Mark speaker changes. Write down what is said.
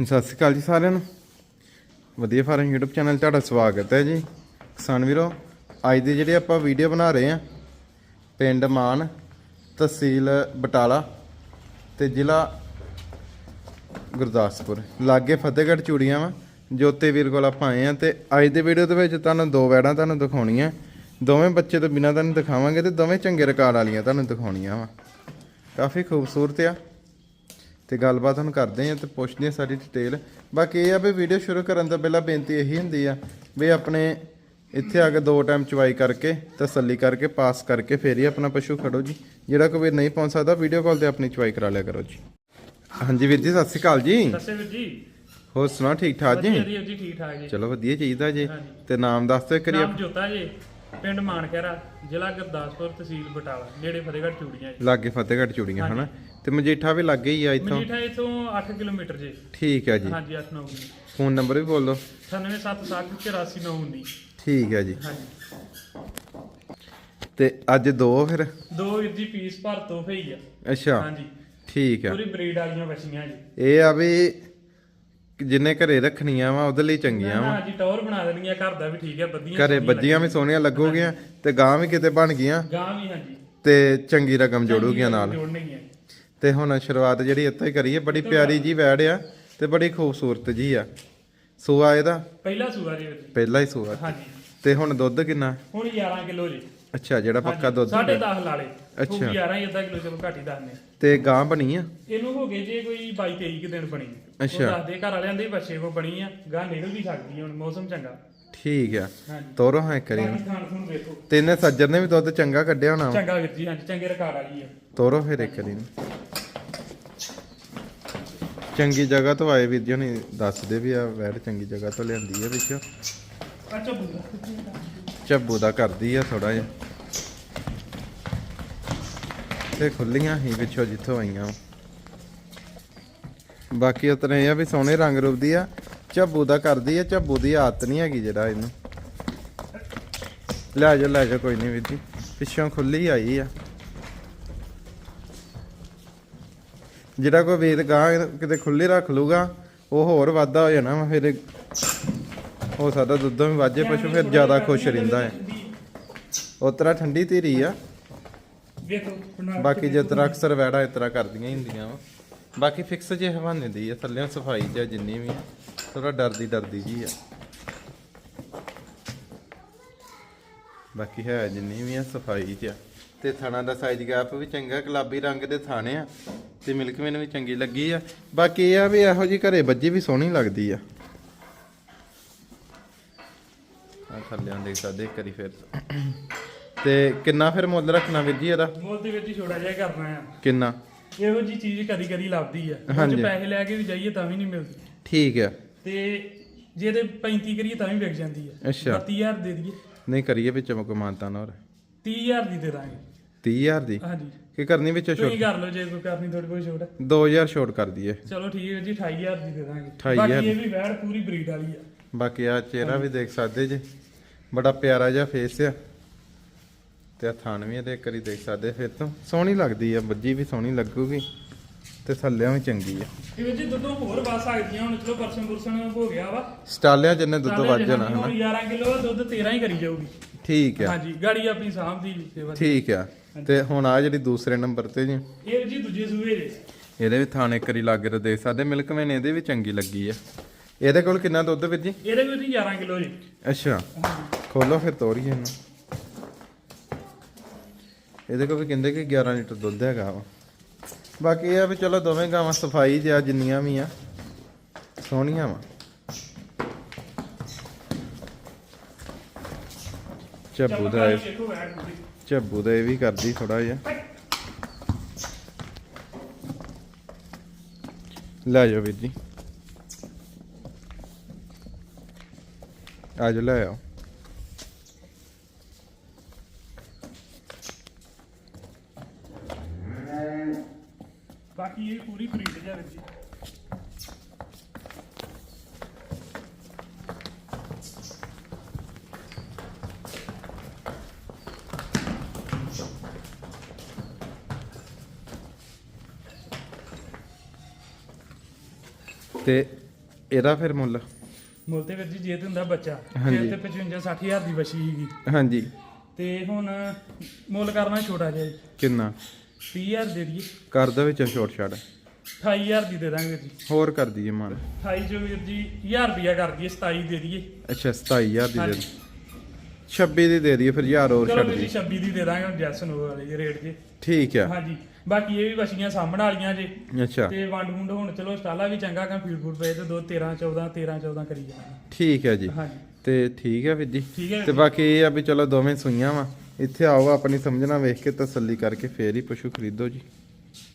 Speaker 1: ਸਤਿ ਸ਼੍ਰੀ ਅਕਾਲ ਜੀ ਸਾਰਿਆਂ ਨੂੰ। ਵਧੀਆ ਫਾਰਮ YouTube ਚੈਨਲ ਤੁਹਾਡਾ ਸਵਾਗਤ ਹੈ ਜੀ। ਕਿਸਾਨ ਵੀਰੋ, ਅੱਜ ਦੀ ਜਿਹੜੀ ਆਪਾਂ ਵੀਡੀਓ ਬਣਾ ਰਹੇ ਆ ਪਿੰਡ ਮਾਨ ਤਹਿਸੀਲ ਬਟਾਲਾ ਤੇ ਜ਼ਿਲ੍ਹਾ ਗੁਰਦਾਸਪੁਰ। ਲਾਗੇ ਫਤਿਹਗੜ੍ਹ ਚੂੜੀਆਂ ਵਾ, ਜੋਤੇ ਵੀਰ ਕੋਲ ਆਪਾਂ ਆਏ ਆ ਤੇ ਅੱਜ ਦੀ ਵੀਡੀਓ ਦੇ ਵਿੱਚ ਤੁਹਾਨੂੰ ਦੋ ਵੈੜਾਂ ਤੁਹਾਨੂੰ ਦਿਖਾਉਣੀਆਂ। ਦੋਵੇਂ ਬੱਚੇ ਤੋਂ ਬਿਨਾਂ ਤੁਹਾਨੂੰ ਦਿਖਾਵਾਂਗੇ ਤੇ ਦੋਵੇਂ ਚੰਗੇ ਰਿਕਾਰਡ ਵਾਲੀਆਂ ਤੁਹਾਨੂੰ ਦਿਖਾਉਣੀਆਂ ਵਾ। ਕਾਫੀ ਖੂਬਸੂਰਤ ਆ। ਤੇ ਗੱਲਬਾਤ ਹੁਣ ਕਰਦੇ ਆ ਤੇ ਪੁੱਛਦੇ ਆ ਸਾਰੀ ਡਿਟੇਲ ਬਾਕੀ ਇਹ ਆ ਵੀ ਵੀਡੀਓ ਸ਼ੁਰੂ ਕਰਨ ਤੋਂ ਪਹਿਲਾਂ ਬੇਨਤੀ ਇਹੀ ਹੁੰਦੀ ਆ ਵੀ ਆਪਣੇ ਇੱਥੇ ਆ ਕੇ ਦੋ ਟਾਈਮ ਚਵਾਈ ਕਰਕੇ ਤਸੱਲੀ ਕਰਕੇ ਪਾਸ ਕਰਕੇ ਫੇਰ ਹੀ ਆਪਣਾ ਪਸ਼ੂ ਖੜੋ ਜੀ। ਜਿਹੜਾ ਕੋਈ ਨਹੀਂ ਪਹੁੰਚ ਸਕਦਾ ਵੀਡੀਓ ਕਾਲ ਤੇ ਆਪਣੀ ਚਵਾਈ ਕਰਾ ਲਿਆ ਕਰੋ ਜੀ। ਹਾਂਜੀ ਵੀਰ ਜੀ ਸਤਿ ਸ਼੍ਰੀ ਅਕਾਲ ਜੀ।
Speaker 2: ਦੱਸੇ ਵੀਰ ਜੀ।
Speaker 1: ਹੋਰ ਸੁਣਾਓ ਠੀਕ ਠਾਕ ਜੀ?
Speaker 2: ਵਧੀਆ ਜੀ ਜੀ ਠੀਕ ਠਾਕ ਜੀ।
Speaker 1: ਚਲੋ ਵਧੀਆ ਚਾਹੀਦਾ ਜੀ। ਤੇ ਨਾਮ ਦੱਸ ਦਿਓ ਕਰੀਏ
Speaker 2: ਨਾਮ ਜੋਤਾ ਜੀ। ਪਿੰਡ ਮਾਨਖੇਰਾ ਜ਼ਿਲ੍ਹਾ ਗੁਰਦਾਸਪੁਰ ਤਹਿਸੀਲ ਬਟਾਲਾ ਨੇੜੇ ਫਤਿਹਗੜ੍ਹ ਚੂੜੀਆਂ ਜੀ।
Speaker 1: ਲਾਗੇ ਫਤਿਹਗੜ੍ਹ ਚੂੜੀਆਂ ਹਨਾ? ਤੇ ਮਜੀਠਾ ਵੀ ਲੱਗੇ ਹੀ ਆ ਇੱਥੋਂ?
Speaker 2: ਮਜੀਠਾ ਇਥੋਂ 8 ਕਿਲੋਮੀਟਰ ਜੀ।
Speaker 1: ਠੀਕ ਹੈ ਜੀ।
Speaker 2: ਹਾਂਜੀ 8 9
Speaker 1: ਫੋਨ ਨੰਬਰ ਵੀ ਬੋਲ ਦਿਓ।
Speaker 2: 9776
Speaker 1: ਠੀਕ ਹੈ ਜੀ।
Speaker 2: ਹਾਂਜੀ।
Speaker 1: ਤੇ ਅੱਜ ਦੋ ਫਿਰ?
Speaker 2: ਦੋ ਵੀਰ ਜੀ ਪੀਸ ਭਰ ਤੋਹਫੇ ਹੀ ਆ।
Speaker 1: ਅੱਛਾ।
Speaker 2: ਹਾਂਜੀ।
Speaker 1: ਠੀਕ ਆ।
Speaker 2: ਪੂਰੀ ਬਰੀਡ ਵਾਲੀਆਂ ਬੱਚੀਆਂ ਜੀ।
Speaker 1: ਇਹ ਆ ਵੀ ਜਿੰਨੇ ਘਰੇ ਰੱਖਣੀਆਂ ਵਾ ਉਹਦੇ ਲਈ ਚੰਗੀਆਂ ਵਾ।
Speaker 2: ਹਾਂਜੀ ਟੌਰ ਬਣਾ ਦੇਣੀਆਂ ਘਰ ਦਾ ਵੀ ਠੀਕ ਹੈ ਬੱਦੀਆਂ
Speaker 1: ਘਰੇ ਬੱਜੀਆਂ ਵੀ ਸੋਹਣੀਆਂ ਲੱਗੂਗੀਆਂ ਤੇ ਗਾਂ ਵੀ ਕਿਤੇ ਬਣ ਗਈਆਂ।
Speaker 2: ਗਾਂ ਵੀ ਹਾਂਜੀ।
Speaker 1: ਤੇ ਚੰਗੀ ਰਕਮ ਜੋੜੂਗੀਆਂ ਨਾਲ। ਤੇ ਹੁਣ ਸ਼ੁਰੂਆਤ ਜਿਹੜੀ ਇੱਥੋਂ ਹੀ ਕਰੀਏ ਬੜੀ ਪਿਆਰੀ ਜੀ ਵੈੜ ਆ ਤੇ ਬੜੀ ਖੂਬਸੂਰਤ ਜੀ ਆ। ਸੂਆ ਇਹਦਾ?
Speaker 2: ਪਹਿਲਾ ਸੂਆ ਜੀ ਵੀਰ ਜੀ
Speaker 1: ਪਹਿਲਾ ਹੀ ਸੂਆ।
Speaker 2: ਹਾਂਜੀ।
Speaker 1: ਤੇ ਹੁਣ ਦੁੱਧ ਕਿੰਨਾ?
Speaker 2: ਹੁਣ 11 ਕਿਲੋ ਜੀ।
Speaker 1: ਅੱਛਾ ਜਿਹੜਾ ਪੱਕਾ ਦੁੱਧ
Speaker 2: ਸਾਢੇ 10 ਲਾਲੇ।
Speaker 1: ਅੱਛਾ।
Speaker 2: ਉਹ 11 ਹੀ ਅੱਧਾ ਕਿਲੋ ਚਲੋ ਘੱਟ ਹੀ ਦੱਸਨੇ
Speaker 1: ਤੇ ਗਾਂ ਬਣੀ ਆ?
Speaker 2: ਇਹਨੂੰ ਹੋ ਗਏ ਜੇ ਕੋਈ 22 23 ਕੁ ਦਿਨ ਬਣੀ।
Speaker 1: ਅੱਛਾ।
Speaker 2: ਦੱਸਦੇ ਘਰ ਵਾਲਿਆਂ ਦੇ ਬੱਚੇ ਕੋ ਬਣੀ ਆ ਗਾਂ ਨਿਕਲ ਵੀ ਸਕਦੀ ਹੁਣ ਮੌਸਮ ਚੰਗਾ।
Speaker 1: ਠੀਕ ਆ। ਤੋਰੋ ਹਾਂ ਕਰੀ ਤੇ ਇਹਨੇ ਸੱਜਰ ਨੇ ਵੀ ਦੁੱਧ ਚੰਗਾ ਕੱਢਿਆ ਹੋਣਾ।
Speaker 2: ਚੰਗਾ ਵੀਰ ਜੀ ਹਾਂਜੀ ਚੰਗੇ ਰਿਕਾਰਡ ਵਾਲੀ ਆ।
Speaker 1: ਤੋਰੋ ਫਿਰ ਇੱਕ ਵਾਰੀ। ਚੰਗੀ ਜਗ੍ਹਾ ਤੋਂ ਆਏ ਵੀਰ ਜੀ ਹੁਣੀ ਦੱਸਦੇ ਵੀ ਆ ਵੈੜ ਚੰਗੀ ਜਗ੍ਹਾ ਤੋਂ ਲਿਆਂਦੀ ਆ ਵਿੱਚ। ਝੱਬੂ ਦਾ। ਕਰਦੀ ਆ ਥੋੜਾ ਜਿਹਾ। ਤੇ ਖੁੱਲੀਆਂ ਹੀ ਵਿੱਚੋਂ ਜਿੱਥੋਂ ਆਈਆਂ ਬਾਕੀ ਉਤਨੇ ਇਹ ਵੀ ਸੋਹਣੇ ਰੰਗ ਰੂਪ ਦੀ ਆ, ਝੱਬੂ ਦਾ ਕਰਦੀ ਆ, ਝੱਬੂ ਦੀ ਆਦਤ ਨਹੀਂ ਹੈਗੀ ਜਿਹੜਾ ਇਹਨੂੰ। ਲੈ ਜਾ ਲੈ ਜਾ ਕੋਈ ਨਹੀਂ ਵੀਰ ਜੀ। ਪਿੱਛੋਂ ਖੁੱਲੀ ਆਈ ਆ। ਜਿਹੜਾ ਕੋਈ ਵੀਰ ਗਾਂ ਕਿਤੇ ਖੁੱਲੀ ਰੱਖ ਲੂਗਾ ਉਹ ਹੋਰ ਵਾਧਾ ਹੋ ਜਾਣਾ ਵਾ, ਫਿਰ ਹੋ ਸਕਦਾ ਦੁੱਧੋਂ ਵੀ ਵਾਜੇ ਪਸ਼ੂ ਫਿਰ ਜ਼ਿਆਦਾ ਖੁਸ਼ ਰਹਿੰਦਾ ਹੈ। ਉਸ ਠੰਡੀ ਧੀਰੀ ਆ।
Speaker 2: ਵੇਖੋ
Speaker 1: ਬਾਕੀ ਜੇ ਤਰ੍ਹਾਂ ਅਕਸਰ ਵੈੜਾ ਇਸ ਤਰ੍ਹਾਂ ਕਰਦੀਆਂ ਹੀ ਹੁੰਦੀਆਂ ਵਾ। ਬਾਕੀ ਫਿਕਸ ਜੇ ਹਵਾਨੇ ਦੀ ਆ ਥੱਲੇ ਸਫ਼ਾਈ ਆ ਜਿੰਨੀ ਵੀ। ਥੋੜਾ ਡਰਦੀ ਡਰਦੀ ਜੀ ਆ। ਬਾਕੀ ਹੈ ਜਿੰਨੀ ਵੀ ਆ ਸਫ਼ਾਈ ਚ ਆ। ਤੇ ਥਣਾ ਦਾ ਸਾਈਜ਼ ਗੈਪ ਵੀ ਚੰਗਾ ਗੁਲਾਬੀ ਰੰਗ ਦੇ ਥਾਣੇ ਆ। ਤੇ ਮਿਲਕ ਮੈਨ ਵੀ ਚੰਗੀ ਲੱਗੀ ਆ। ਬਾਕੀ ਇਹ ਆ ਵੀ ਇਹੋ ਜੀ ਘਰੇ ਬੱਜੀ ਵੀ ਸੋਹਣੀ ਲੱਗਦੀ ਆ। ਆ ਥੱਲੇ ਦੇਖ ਸਕਦੇ ਇੱਕ ਵਾਰੀ ਫਿਰ। ਤੇ ਕਿੰਨਾ ਫਿਰ ਮੁੱਲ ਰੱਖਣਾ ਵੀਰ ਜੀ ਇਹਦਾ?
Speaker 2: ਮੁੱਲ ਦੇ ਵਿੱਚ ਹੀ ਛੋੜਾ ਜਿਹਾ ਕਰਨਾ ਆ।
Speaker 1: ਕਿੰਨਾ?
Speaker 2: ਇਹੋ ਜੀ ਚੀਜ਼ ਕਦੀ ਕਦੀ ਲੱਭਦੀ ਆ। ਉਹ। ਚ ਪੈਸੇ ਲੈ ਕੇ ਵੀ ਜਾਈਏ ਤਾਂ ਵੀ ਨਹੀਂ ਮਿਲਦੀ।
Speaker 1: ਠੀਕ ਆ।
Speaker 2: ਤੇ ਜੇ ਤੇ 35 ਕਰੀਏ ਤਾਂ ਵੀ ਵਿਕ ਜਾਂਦੀ ਆ।
Speaker 1: ਅੱਛਾ।
Speaker 2: 32000 ਦੇ ਦਈਏ।
Speaker 1: ਨਹੀਂ ਕਰੀਏ ਵਿੱਚ ਚਮਕ ਮਾਨਤਾ ਨਾ ਹੋਰ।
Speaker 2: 30000 ਦੀ ਦੇ ਦਾਂਗੇ।
Speaker 1: 30000 ਦੀ?
Speaker 2: ਹਾਂਜੀ।
Speaker 1: ਕੀ ਕਰਨੀ ਵਿੱਚ
Speaker 2: ਤੁਸੀਂ
Speaker 1: ਛੋਟ?
Speaker 2: ਕਰ ਲਓ ਜੇ ਕੋਈ ਕਰਨੀ ਤੁਹਾਡੇ ਕੋਈ ਛੋਟ।
Speaker 1: 2000 ਛੋਟ ਕਰ ਦਈਏ।
Speaker 2: ਚਲੋ ਠੀਕ ਹੈ ਜੀ 28000 ਦੀ ਦੇ ਦਾਂਗੇ।
Speaker 1: 28,000
Speaker 2: ਬਾਕੀ ਇਹ ਵੀ ਵੈੜ ਪੂਰੀ ਬਰੀਡ ਵਾਲੀ ਆ।
Speaker 1: ਬਾਕੀ ਆ ਚਿਹਰਾ ਵੀ ਦੇਖ ਸਕਦੇ ਜੇ। ਬੜਾ ਪਿਆਰਾ ਜਿਹਾ ਫੇਸ ਆ। ਤੇ ਆ ਥਾਨ ਵੀ ਇਹਦੇ ਇੱਕ ਵਾਰੀ ਦੇਖ ਸਕਦੇ ਫਿਰ ਤੋਂ। ਸੋਹਣੀ ਲੱਗਦੀ ਆ ਬੱਜੀ ਵੀ ਸੋਹਣੀ ਲੱਗੂਗੀ ਤੇ ਥੱਲਿਆਂ ਵੀ ਚੰਗੀ ਆ।
Speaker 2: ਇਹ ਵਿੱਚ ਦੁੱਧੋਂ ਹੋਰ ਵੱਧ ਸਕਦੀਆਂ ਹੁਣ ਚਲੋ ਪਰਸਨ ਪੁਰਸਨ ਹੋ ਗਿਆ ਵਾ।
Speaker 1: ਸਟਾਲਿਆਂ ਜਿੰਨੇ ਦੁੱਧ ਵੱਜ ਜਾਣਾ ਹਨਾ?
Speaker 2: 11 ਕਿਲੋ ਦੁੱਧ 13 ਹੀ ਕਰੀ ਜਾਊਗੀ।
Speaker 1: ਠੀਕ ਆ।
Speaker 2: ਹਾਂਜੀ ਗਾੜੀ ਆਪਣੀ ਸਾਂਭ ਦੀ ਸੇਵਾ ਦੀ।
Speaker 1: ਠੀਕ ਆ। ਤੇ ਹੁਣ ਆ ਜਿਹੜੀ ਦੂਸਰੇ ਨੰਬਰ ਤੇ ਜੀ।
Speaker 2: ਇਹ ਜੀ ਦੂਜੇ ਸੂਏ ਦੇ।
Speaker 1: ਇਹਦੇ ਵੀ ਥਾਣੇ ਕਰੀ ਲਾਗੇ ਤੇ ਦੇਖ ਸਕਦੇ ਮਿਲਕ ਮੈਨ ਇਹਦੇ ਵੀ ਚੰਗੀ ਲੱਗੀ ਆ। ਇਹਦੇ ਕੋਲ ਕਿੰਨਾ ਦੁੱਧ ਵੀਰ ਜੀ?
Speaker 2: ਇਹਦੇ ਵਿੱਚ ਜੀ 11 ਕਿਲੋ ਜੀ।
Speaker 1: ਅੱਛਾ। ਖੋਲੋ ਫਿਰ ਤੋਰੀਏ ਇਹਨੂੰ। ਇਹਦੇ ਕੋਲ ਵੀ ਕਹਿੰਦੇ ਕਿ 11 ਲੀਟਰ ਦੁੱਧ ਹੈਗਾ ਵਾ। ਬਾਕੀ ਇਹ ਆ ਵੀ ਚਲੋ ਦੋਵੇਂ ਗਾਵਾਂ ਸਫ਼ਾਈ ਜਿਆ ਜਿੰਨੀਆਂ ਵੀ ਆ, ਸੋਹਣੀਆਂ ਵਾ। ਚੱਬੂ ਦਾ ਇਹ- ਚੱਬੂ ਦਾ ਇਹ ਵੀ ਕਰਦੀ ਥੋੜਾ ਜਿਹਾ। ਲੈ ਜਾਓ ਵੀਰ ਜੀ। ਆ ਜਾਓ, ਲੈ ਆਓ।
Speaker 2: ਬਾਕੀ ਇਹ ਪੂਰੀ ਬਰੀਡ ਜਾ ਵਿੱਚ ਜੀ।
Speaker 1: ਤੇ ਇਹਦਾ ਫਿਰ ਮੁੱਲ?
Speaker 2: ਮੁੱਲ ਤੇ ਵੀਰ ਜੀ ਜੇ ਤੇ ਹੁੰਦਾ ਬੱਚਾ
Speaker 1: ਹਾਂਜੀ।
Speaker 2: ਫਿਰ ਤੇ 55 60000 ਦੀ ਵਛੀ ਸੀਗੀ।
Speaker 1: ਹਾਂਜੀ।
Speaker 2: ਤੇ ਹੁਣ ਮੁੱਲ ਕਰਨਾ ਛੋਟਾ ਜਿਹਾ ਜੀ।
Speaker 1: ਕਿੰਨਾ?
Speaker 2: 30000 ਦੇ ਦਈਏ।
Speaker 1: ਕਰ ਦੇ ਵਿੱਚ ਛੋਟ ਛਾੜ
Speaker 2: 28000 ਦੀ ਦੇ ਦਾਂਗੇ ਜੀ।
Speaker 1: ਹੋਰ ਕਰ ਦਈਏ ਮਾਨ।
Speaker 2: 28 ਜੋ ਵੀਰ ਜੀ 1000 ਰੁਪਿਆ ਕਰ ਦਈਏ 27 ਦੇ ਦਈਏ।
Speaker 1: ਅੱਛਾ 27000 ਦੀ ਦੇ
Speaker 2: ਹਾਂਜੀ।
Speaker 1: ਦੇ 26 ਦੀ ਦੇ ਦਈਏ ਫਿਰ ਹਜ਼ਾਰ ਹੋਰ
Speaker 2: ਚਲੋ
Speaker 1: ਛੱਡ
Speaker 2: ਵੀਰ ਜੀ
Speaker 1: ਦੀ
Speaker 2: 26 ਦੀ ਦੇ ਦਾਂਗੇ ਜੈਸਨ ਉਹ ਵਾਲੇ ਰੇਟ ਜੇ।
Speaker 1: ਠੀਕ ਆ।
Speaker 2: ਹਾਂਜੀ ਬਾਕੀ ਇਹ ਵੀ ਵਛੀਆਂ ਸਾਹਮਣ ਵਾਲੀਆਂ ਜੇ।
Speaker 1: ਅੱਛਾ।
Speaker 2: ਤੇ ਵੰਡ ਵੁੰਡ ਹੁਣ ਚਲੋ ਸਟਾਲਾ ਵੀ ਚੰਗਾ ਕਾ ਫੀਡ ਫੂਡ ਪਏ ਤੇ ਦੋ 13 14 13 14 ਕਰੀ ਜਾਣਾ।
Speaker 1: ਠੀਕ ਹੈ ਜੀ।
Speaker 2: ਹਾਂਜੀ।
Speaker 1: ਤੇ ਠੀਕ ਹੈ ਵੀਰ ਜੀ।
Speaker 2: ਠੀਕ ਹੈ
Speaker 1: ਤੇ ਬਾਕੀ ਇਹ ਆ ਵੀ ਚਲੋ ਦੋਵੇਂ ਸੂਈਆਂ ਵਾ। ਇੱਥੇ ਆਓ ਆਪਣੀ ਸਮਝਣਾ ਵੇਖ ਕੇ ਤਸੱਲੀ ਕਰਕੇ ਫੇਰ ਹੀ ਪਸ਼ੂ ਖਰੀਦੋ ਜੀ।